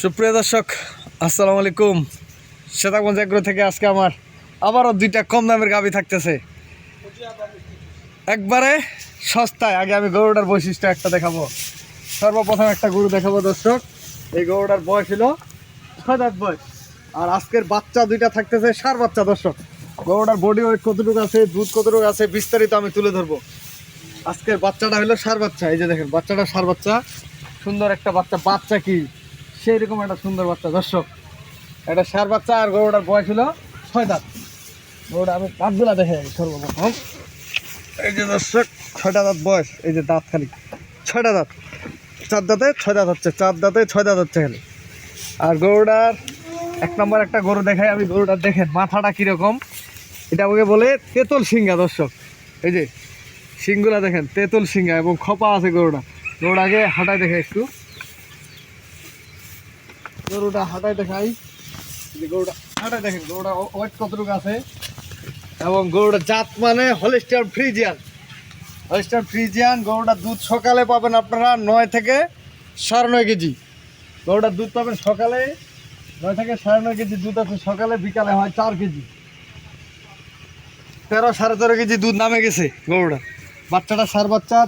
সুপ্রিয় দর্শক, আসসালামু আলাইকুম। শ্বেতাগঞ্জ এগ্রো থেকে আজকে আমার আবারও দুইটা কম দামের গাবি থাকতেছে। একবারে সস্তায়, আগে আমি গরুটার বৈশিষ্ট্য একটা দেখাবো। সর্বপ্রথম একটা গরু দেখাবো দর্শক। এই গরুটার বয়স হলো ছয় দাঁত বয়স। আর আজকের বাচ্চা দুইটা থাকতেছে, সার বাচ্চা দর্শক। গরুটার বডি ওয়েট কতটুকু আছে, দুধ কতটুকু আছে, বিস্তারিত আমি তুলে ধরবো। আজকের বাচ্চাটা হলো সার বাচ্চা, এই যে দেখেন, বাচ্চাটা সার বাচ্চা। সুন্দর একটা বাচ্চা বাচ্চা কি? সেই রকম একটা সুন্দর বাচ্চা, দর্শক। একটা সার বাচ্চা আর গরুটার বয়স হলো ছয় দাঁত। গরুটা আমি দাঁতগুলা দেখে সর্বপ্রথম। এই যে দর্শক, ছয়টা দাঁত বয়স, এই যে দাঁত খালি। ছয়টা দাঁত। চার দাঁতে ছয় দাঁত হচ্ছে, চার দাঁতে ছয় দাঁত হচ্ছে খালি। আর গরুটার এক নম্বর একটা গরু দেখাই, আমি গরুটার দেখেন, মাথাটা কীরকম। এটা ওকে বলে তেতল সিংহা, দর্শক। এই যে, সিংগুলা দেখেন, তেতল সিংহা এবং খপা আছে গরুটা। গরুটাকে হাঁটাই দেখে একটু। গরুটা হাঁটাই দেখাই। গরুটা হাঁটাই দেখেন, গরুটা ওয়েট কতটুকু আছে? এবং গরুটা জাত মানে হলিস্টার ফ্রিজিয়ান। হলিস্টার ফ্রিজিয়ান গরুটার দুধ সকালে পাবেন আপনারা নয় থেকে সাড়ে নয় কেজি। গরুটার দুধ পাবেন সকালে নয় থেকে সাড়ে নয় কেজি, দুধ আছে সকালে, বিকালে হয় চার কেজি। তেরো সাড়ে তেরো কেজি দুধ নামে গেছে গরুটা। বাচ্চাটা সার বাচ্চা।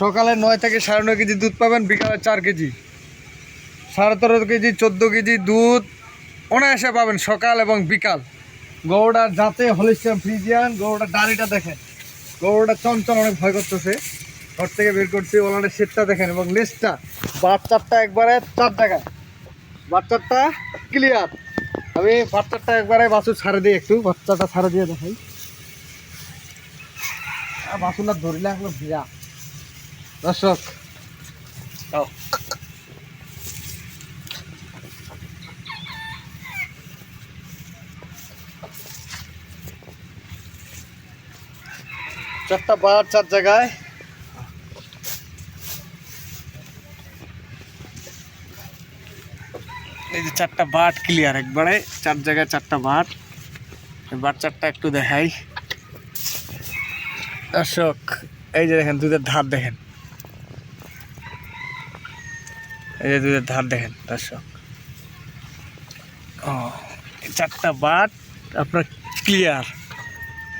সকালে নয় থেকে সাড়ে নয় কেজি দুধ পাবেন, বিকালে চার কেজি। সাড়ে তেরো কেজি, চোদ্দ কেজি দুধ অনায়াসে পাবেন সকাল এবং বিকাল। গরুটার যাতে হলিস্টার ফ্রিজিয়ান গরুটার দাড়িটা দেখেন। গরুটা চঞ্চল অনেক ভয় করতেছে। ঘর থেকে বের করছি, ওলানের সেটটা দেখেন এবং লেজটা, বাচ্চারটা একবারে চার টাকা বাচ্চারটা ক্লিয়ার আমি বাচ্চারটা একবারে বাছুর ছাড়ে দিই একটু, বাচ্চাটা ছাড়ে দিয়ে দেখাই বাছুরটা ধরিলে এখন ভিড়া দর্শক। চারটা বার চার জায়গায় এই যে চারটা বাট ক্লিয়ার একবারে, চার জায়গায় চারটা বাট। বাট চারটা একটু দেখাই। দর্শক, এই যে দেখেন দুধের ধার দেখেন। এই যে দুধের ধার দেখেন, দর্শক। ও চারটা বাট আপনার ক্লিয়ার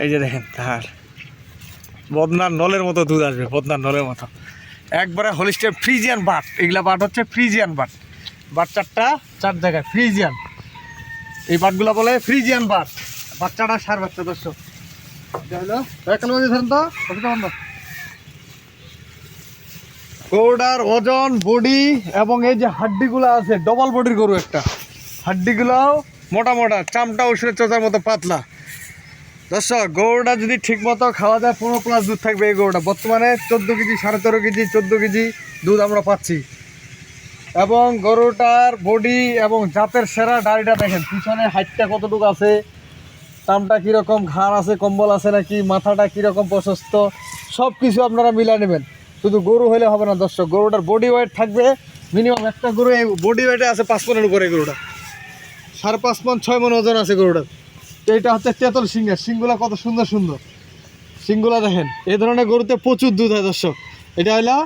এই যে দেখেন, ধার। বদনার নলের মতো দুধ আসবে, বদনার নলের মতো। একবারে হলিস্টের ফ্রিজিয়ান বাট, এগুলা বাট হচ্ছে ফ্রিজিয়ান বাট। বাট চারটা চার জায়গায়, ফ্রিজিয়ান। এই বাটগুলো বলে ফ্রিজিয়ান বাট। বাচ্চাটা সার বাচ্চা, দর্শক। ধরেন গরুটার ওজন বডি এবং এই যে হাড্ডিগুলো আছে ডবল বডির গরু একটা। হাড্ডিগুলোও মোটা মোটা চামটা উষুরের চোচার মতো পাতলা। দর্শক, গরুটা যদি ঠিক মতো খাওয়া যায়, পনেরো প্লাস দুধ থাকবে এই গরুটা। বর্তমানে চোদ্দ কেজি, সাড়ে তেরো কেজি, চোদ্দ কেজি দুধ আমরা পাচ্ছি। এবং গরুটার বডি এবং জাতের সেরা ডাড়িটা দেখেন, পিছনে হাইটটা কতটুকু আছে টামটা কীরকম, ঘাড় আছে, কম্বল আছে নাকি, মাথাটা কীরকম প্রশস্ত সব কিছু আপনারা মিলিয়ে নেবেন। শুধু গরু হলে হবে না দর্শক, গরুটার বডি ওয়েট থাকবে মিনিমাম একটা গরু, এই বডি ওয়েটে আছে পাঁচ মনের উপরে গরুটা। সাড়ে পাঁচ মন, ছয় মন ওজন আছে গরুটার। তো এটা হচ্ছে তেতল সিংহের, সিংগুলা কত সুন্দর সুন্দর। সিংগুলা দেখেন, এই ধরনের গরুতে প্রচুর দুধ হয় দর্শক। এটা হলো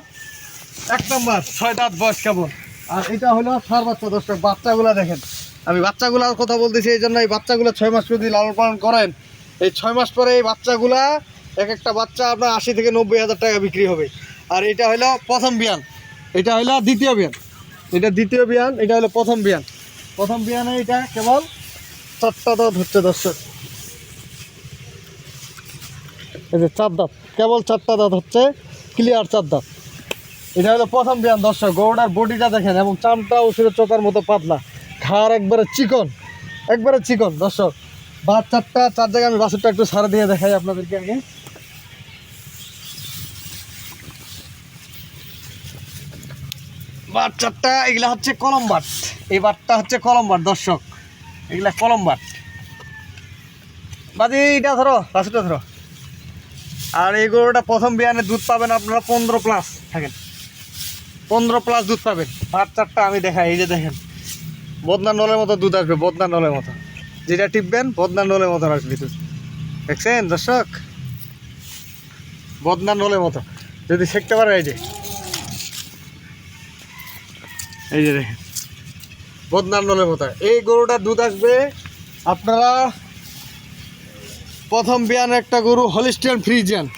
এক নম্বর ছয় দাঁত বয়স কেমন? আর এটা হলো সার বাচ্চা, দর্শক, বাচ্চাগুলা দেখেন। আমি বাচ্চাগুলার কথা বলতেছি, এই জন্য এই বাচ্চাগুলো ছয় মাস যদি লালন পালন করেন। এই ছয় মাস পরে এই বাচ্চাগুলা, এক একটা বাচ্চা আপনার আশি থেকে নব্বই হাজার টাকা বিক্রি হবে। আর এটা হলো প্রথম বিয়ান। এটা হলো দ্বিতীয় বিয়ান। এটা দ্বিতীয় বিয়ান, এটা হলো প্রথম বিয়ান। প্রথম বিয়ানে এটা কেবল চারটা দাঁত হচ্ছে, দর্শক। এই যে চার দাঁত, কেবল চারটা দাঁত হচ্ছে ক্লিয়ার চার দাঁত। এটা হলো প্রথম বিয়ান, দর্শক। গরুটার বডিটা দেখেন, এবং চামটা ওষুধের চোতার মতো পাতলা। ঘাড় একবারে চিকন একবারে চিকন, দর্শক। বাদ চারটা চার জায়গায় আমি বাসুরটা একটু সারা দিয়ে দেখাই আপনাদেরকে আগে। বাট চারটা এগুলা হচ্ছে কলম বাট। এই বাটটা হচ্ছে কলম বাট, দর্শক। এগুলা কলম বাট। বাদি এটা ধরো বাসুটা ধরো। আর এই গরুটা প্রথম বিয়ানে দুধ পাবেন আপনারা পনেরো প্লাস থাকেন। পনেরো প্লাস দুধ পাবেন। ভাত চারটা আমি দেখাই, এই যে দেখেন। বদনা নলের মতো দুধ আসবে বদনা নলের মতো। যেটা টিপবেন বদনা নলের মতো আসবে দুধ। দেখছেন, দর্শক? বদনান নলের মতো। যদি শিখতে পারে এই যে। এই যে দেখেন। বদনান নলের মতো। এই গরুটার দুধ আসবে, আপনারা প্রথম বিয়ান একটা গরু হলিস্টিয়ান ফ্রিজিয়ান।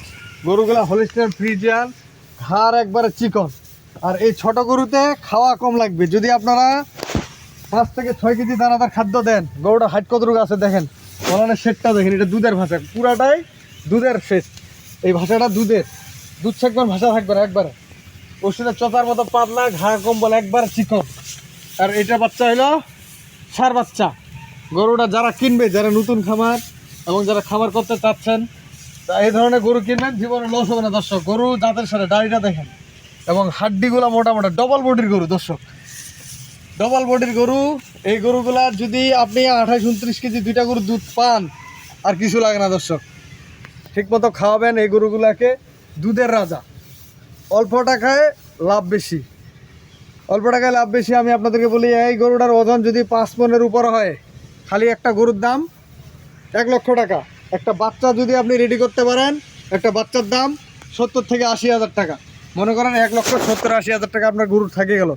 গরুগুলা হলিস্টিয়ান ফ্রিজিয়ান, ঘাড় একবারে চিকন। আর এই ছোট গরুতে খাওয়া কম লাগবে। যদি আপনারা পাঁচ থেকে ছয় কেজি দানাদার খাদ্য দেন, গরুটা হাইট কত রোগ আছে দেখেন বলানের শেডটা দেখেন, এটা দুধের ভাষা, পুরাটাই দুধের শেষ এই ভাষাটা দুধের। দুধ থাকবেন ভাষা থাকবে না একবারে। ওষুধে চতার মতো পাতলা ঘাড় কম্বল একবার চিকন। আর এটা বাচ্চা হলো সার বাচ্চা। গরুটা যারা কিনবে, যারা নতুন খামার এবং যারা খামার করতে চাচ্ছেন এই ধরনের গরু কিনবেন, জীবনে লস হবে না দর্শক। গরু দাঁতের সাথে দাড়িটা দেখেন। এবং হাড্ডিগুলো মোটা মোটা ডবল বডির গরু, দর্শক। ডবল বডির গরু, এই গরুগুলার যদি আপনি আঠাশ, উনত্রিশ কেজি দুইটা গরু দুধ পান, আর কিছু লাগে না, দর্শক। ঠিকমতো খাওয়াবেন এই গরুগুলাকে, দুধের রাজা। অল্প টাকায় লাভ বেশি। অল্প টাকায় লাভ বেশি আমি আপনাদেরকে বলি, এই গরুটার ওজন যদি পাঁচ মনের উপর হয়, খালি একটা গরুর দাম এক লক্ষ টাকা। একটা বাচ্চা যদি আপনি রেডি করতে পারেন, একটা বাচ্চার দাম সত্তর থেকে আশি হাজার টাকা। মনে করেন এক লক্ষ সত্তর আশি হাজার টাকা আপনার গরুর থাকে গেল।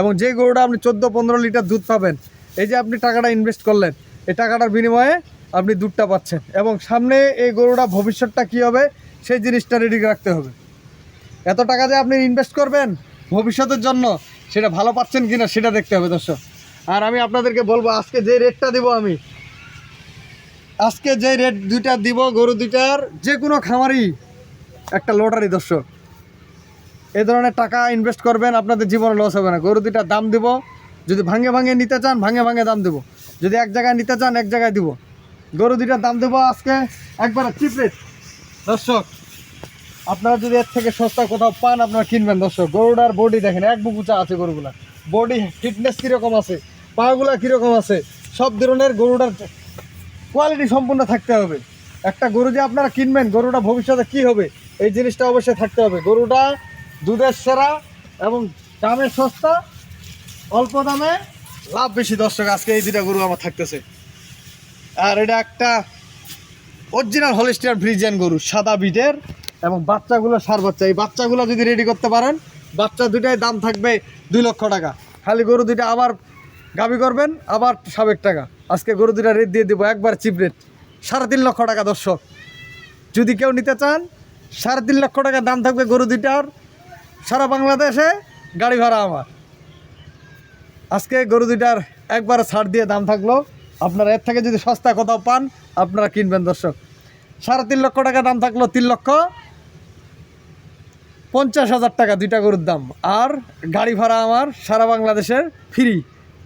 এবং যে গরুটা আপনি চোদ্দ পনেরো লিটার দুধ পাবেন, এই যে আপনি টাকাটা ইনভেস্ট করলেন, এই টাকাটার বিনিময়ে আপনি দুধটা পাচ্ছেন এবং সামনে এই গরুটা ভবিষ্যৎটা কী হবে, সেই জিনিসটা রেডি রাখতে হবে। এত টাকা যে আপনি ইনভেস্ট করবেন ভবিষ্যতের জন্য, সেটা ভালো পাচ্ছেন কিনা সেটা দেখতে হবে দর্শক। আর আমি আপনাদেরকে বলব, আজকে যে রেটটা দিব আমি, আজকে যে রেট দুইটা দিব, গরু দুইটার, যে কোনো খামারই একটা লটারি দর্শক। এই ধরনের টাকা ইনভেস্ট করবেন, আপনাদের জীবনে লস হবে না। গরু দুটার দাম দিব, যদি ভাঙে ভাঙে নিতে চান, ভাঙে ভাঙে দাম দেবো। যদি এক জায়গায় নিতে চান, এক জায়গায় দিব। গরু দুইটার দাম দেবো আজকে, একবার চিপ রেট দর্শক, আপনারা যদি এর থেকে সস্তা কোথাও পান, আপনারা কিনবেন। দর্শক, গরুটার বডি দেখেন, এক বুক উঁচা আছে গরুগুলা। বডি ফিটনেস কীরকম আছে, পাগুলা কীরকম আছে, সব ধরনের গরুটার কোয়ালিটি সম্পূর্ণ থাকতে হবে। একটা গরু যে আপনারা কিনবেন, গরুটা ভবিষ্যতে কি হবে, এই জিনিসটা অবশ্যই থাকতে হবে। গরুটা দুধের সেরা এবং দামে সস্তা, অল্প দামে। লাভ বেশি দর্শক, আজকে এই দুটা গরু আমার থাকতেছে। আর এটা একটা অরিজিনাল হলিস্টিয়ান ফ্রিজিয়ান গরু, সাদা বিটের এবং বাচ্চাগুলো সার বাচ্চা এই বাচ্চাগুলো যদি রেডি করতে পারেন, বাচ্চা দুটাই দাম থাকবে দুই লক্ষ টাকা। খালি গরু দুটা আবার গাবি করবেন, আবার সাবেক টাকা। আজকে গরু দুটা রেট দিয়ে দেবো একবার চিপ রেট সাড়ে তিন লক্ষ টাকা দর্শক। যদি কেউ নিতে চান, সাড়ে তিন লক্ষ টাকা দাম থাকবে গরু দুইটার। সারা বাংলাদেশে গাড়ি ভাড়া আমার। আজকে গরু দুইটার একবার ছাড় দিয়ে দাম থাকল। আপনারা এর থেকে যদি সস্তা কোথাও পান, আপনারা কিনবেন দর্শক। সাড়ে তিন লক্ষ টাকা দাম থাকল তিন লক্ষ। পঞ্চাশ হাজার টাকা দুইটা গরুর দাম। আর গাড়ি ভাড়া আমার সারা বাংলাদেশের ফ্রি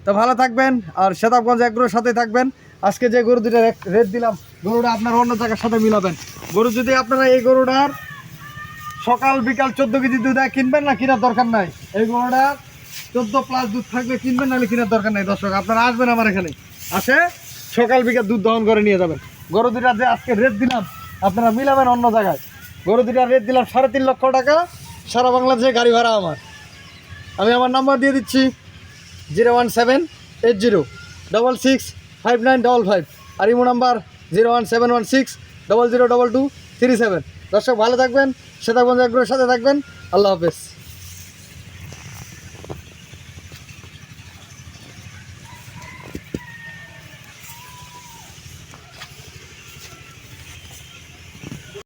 তো ভালো থাকবেন, আর সেতাবগঞ্জ এগুলোর সাথে থাকবেন। আজকে যে গরু দুইটা রেট দিলাম, গরুটা আপনার অন্য জায়গার সাথে মিলাবেন। গরু যদি আপনারা এই গরুটার সকাল, বিকাল চোদ্দ কেজি দুধ কিনবেন না কেনার দরকার নাই? এই গরুটা চোদ্দ প্লাস দুধ থাকবে, কিনবেন নাহলে কেনার দরকার নাই, দর্শক। আপনারা আসবেন আমার এখানে। আসে সকাল, বিকাল দুধ দহন করে নিয়ে যাবেন। গরু দুটা যে আজকে রেট দিলাম, আপনারা মিলাবেন অন্য জায়গায়। গরু দুটা রেট দিলাম সাড়ে তিন লক্ষ টাকা। সারা বাংলাদেশে গাড়ি ভাড়া আমার। আমি আমার নাম্বার দিয়ে দিচ্ছি zero one seven eight zero double six five nine double five. আর imo number zero one seven one six double zero double two three seven. দর্শক ভালো থাকবেন সেতাগঞ্জ একগুলোর সাথে থাকবেন। আল্লাহ হাফেজ।